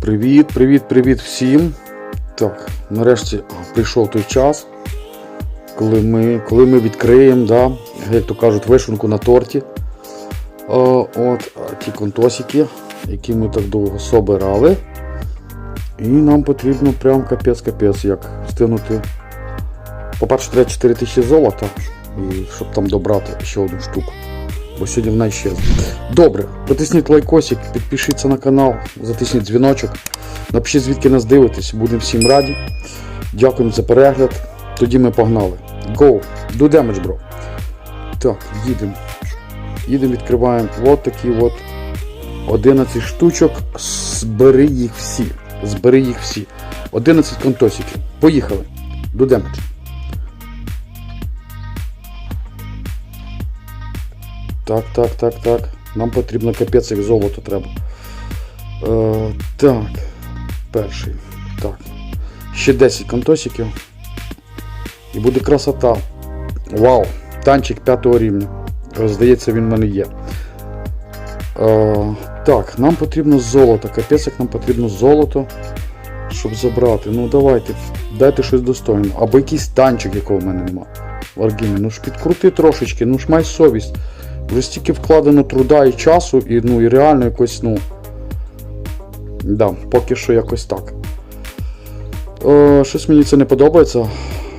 Привіт, привіт, привіт всім. Так, нарешті прийшов той час, коли ми, коли ми відкриємо, да, як то кажуть, вишенку на торті. О, от ті контосики, які ми так довго собирали. І нам потрібно прям капець-капець, як встигнути. По-перше, треба 4 тисячі золота, і щоб там добрати ще одну штуку. Бо сьогодні вона щезне. Добре, потисніть лайкосик, підпишіться на канал, затисніть дзвіночок. Напишіть, звідки нас дивитесь, будемо всім раді. Дякуємо за перегляд. Тоді ми погнали. Go! Do damage, bro. Так, їдемо. Їдемо, відкриваємо от такі от 11 штучок. Збери їх всі. Збери їх всі. 11 контосиків. Поїхали. Do damage. Так, так, так, так. Нам потрібно капець як золото треба. Е, так. Перший. Так. Ще 10 контосиків. І буде красота. Вау! Танчик 5 рівня. Здається, він в мене є. Е, так, нам потрібно золото. Капець, як нам потрібно золото, щоб забрати. Ну давайте, дайте щось достойне. Або якийсь танчик, якого в мене нема. Варгімі. Ну ж підкрути трошечки, ну ж май совість. Вже стільки вкладено труда і часу, і ну і реально якось, ну. Да, поки що якось так. Е, щось мені це не подобається,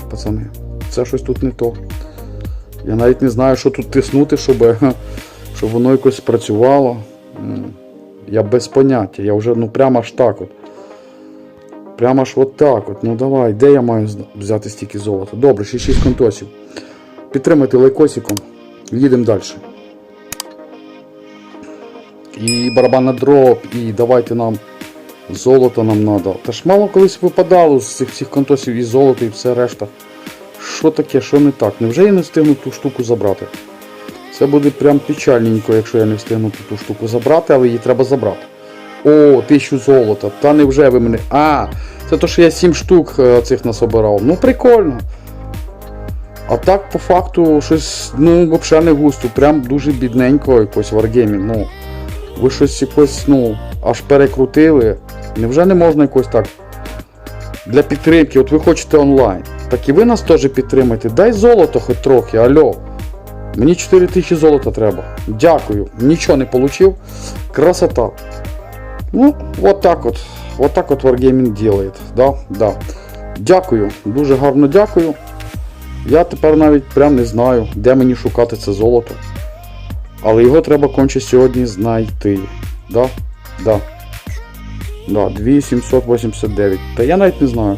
пацани. Це щось тут не то. Я навіть не знаю, що тут тиснути, щоб, щоб воно якось працювало. Я без поняття. Я вже ну прямо аж так от. Прямо аж от так от. Ну давай, де я маю взяти стільки золота? Добре, ще 6 контосів. Підтримайте лайкосиком. Їдемо далі. І барабанна дроп, і давайте нам золото нам треба. Та ж мало колись випадало з цих всіх контосів і золото, і все решта. Що таке, що не так? Невже я не встигну ту штуку забрати? Це буде прям печальненько, якщо я не встигну ту штуку забрати, але її треба забрати. О, тисячу золота. Та невже ви мене. А, це то, що я 7 штук е, цих насобирав. Ну прикольно. А так, по факту, щось, ну, взагалі не густо. Прям дуже бідненько якось в Wargaming. Ну, ви щось якось, ну, аж перекрутили. Невже не можна якось так? Для підтримки, от ви хочете онлайн. Так і ви нас теж підтримайте. Дай золото хоч трохи, альо. Мені 4 тисячі золота треба. Дякую. Нічого не отримав. Красота. Ну, от так от. От так от Wargaming делает. Да? Да. Дякую. Дуже гарно дякую. Я тепер навіть прям не знаю, де мені шукати це золото. Але його треба конче сьогодні знайти. Да? Да. Да, 2789. Та я навіть не знаю.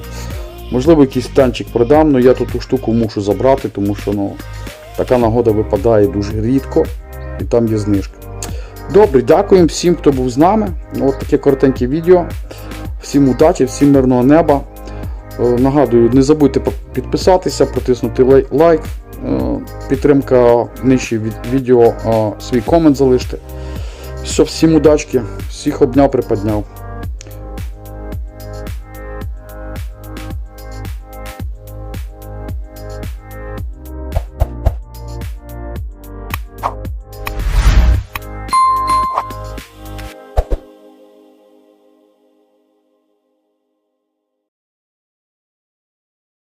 Можливо, якийсь танчик продам, але я тут ту штуку мушу забрати, тому що ну, така нагода випадає дуже рідко і там є знижка. Добре, дякуємо всім, хто був з нами. Ось таке коротеньке відео. Всім удачі, всім мирного неба. Е, Нагадую, не забудьте підписатися, протиснути лай- лайк. Підтримка нижче від відео, свій комент залиште. Все, всім удачки, всіх обняв, приподняв.